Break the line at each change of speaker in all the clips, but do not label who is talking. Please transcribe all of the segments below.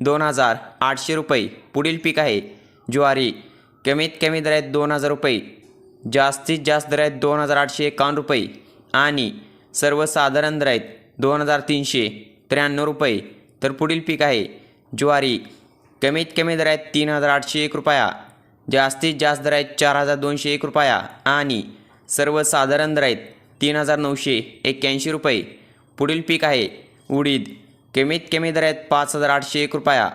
दोन हजार आठशे रुपये. पुढील पीक आहे ज्वारी. कमीत कमी दरात आहेत दोन हजार रुपये. जास्तीत जास्त दर आहेत दोन हजार आठशे एकावन्न रुपये. आणि सर्वसाधारण दर आहेत दोन हजार तीनशे त्र्याण्णव रुपये. तर पुढील पीक आहे ज्वारी. कमीत कमी दरात तीन हजार आठशे एक रुपया. जास्तीत जास्त दर आहेत चार हजार दोनशे एक रुपया. आणि सर्वसाधारण दर आहेत तीन हजार नऊशे एक्क्याऐंशी रुपये. पुढील पीक आहे उडीद. कमीत कमी दर आहेत पाच हजार आठशे एक रुपया.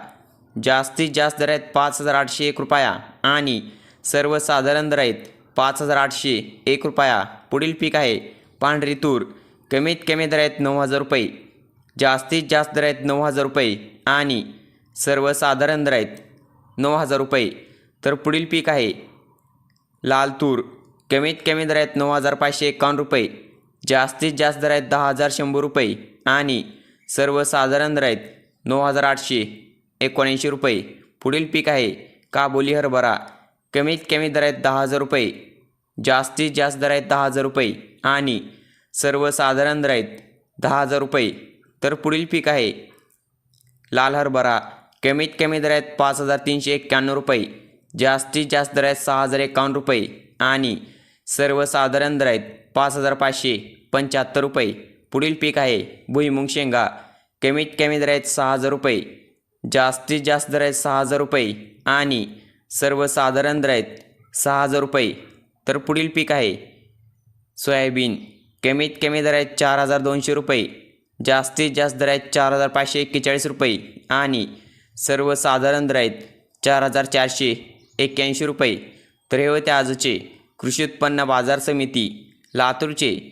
जास्तीत जास्त दर आहेत पाच हजार आठशे एक रुपया. आणि सर्वसाधारण दर आहेत पाच हजार आठशे एक रुपया. पुढील पीक आहे पांढरी तूर. कमीत कमी दर आहेत नऊ हजार रुपये. जास्तीत जास्त दर आहेत नऊ हजार रुपये. आणि सर्वसाधारण दर आहेत नऊ हजार रुपये. तर पुढील पीक आहे लाल तूर. कमीत कमी दर आहेत नऊ हजार पाचशे एकावन्न रुपये. जास्तीत जास्त दर आहेत दहा हजार शंभर रुपये. आणि सर्वसाधारण दर आहेत नऊ हजार आठशे एकोणऐंशी रुपये. पुढील पीक आहे काबोली हरभरा. कमीत कमी दर आहेत दहा हजार रुपये. जास्तीत जास्त दर आहेत दहा हजार रुपये. आणि सर्वसाधारण दर आहेत दहा हजार रुपये. तर पुढील पीक आहे लाल हरभरा. कमीत कमी दर आहेत पाच हजार तीनशे एक्क्याण्णव रुपये. जास्तीत जास्त दर आहेत सहा हजार एकावन्न रुपये. आणि सर्वसाधारण दर आहेत पाच हजार पाचशे पंच्याहत्तर रुपये. पुढील पीक आहे. भुईमुंग शेंगा. कमीत कमी दर आहेत सहा हजार रुपये. जास्तीत जास्त दर आहेत सहा हजार रुपये. आणि सर्वसाधारण दर आहेत सहा हजार रुपये. तर पुढील पीक आहे. सोयाबीन. कमीत कमी दर आहेत चार हजार दोनशे रुपये. जास्तीत जास्त दर आहेत चार हजार पाचशे एक्केचाळीस रुपये. आणि सर्वसाधारण दर आहेत चार हजार चारशे एक्क्याऐंशी रुपये. तर हे होते आजचे कृषी उत्पन्न बाजार समिती लातूरचे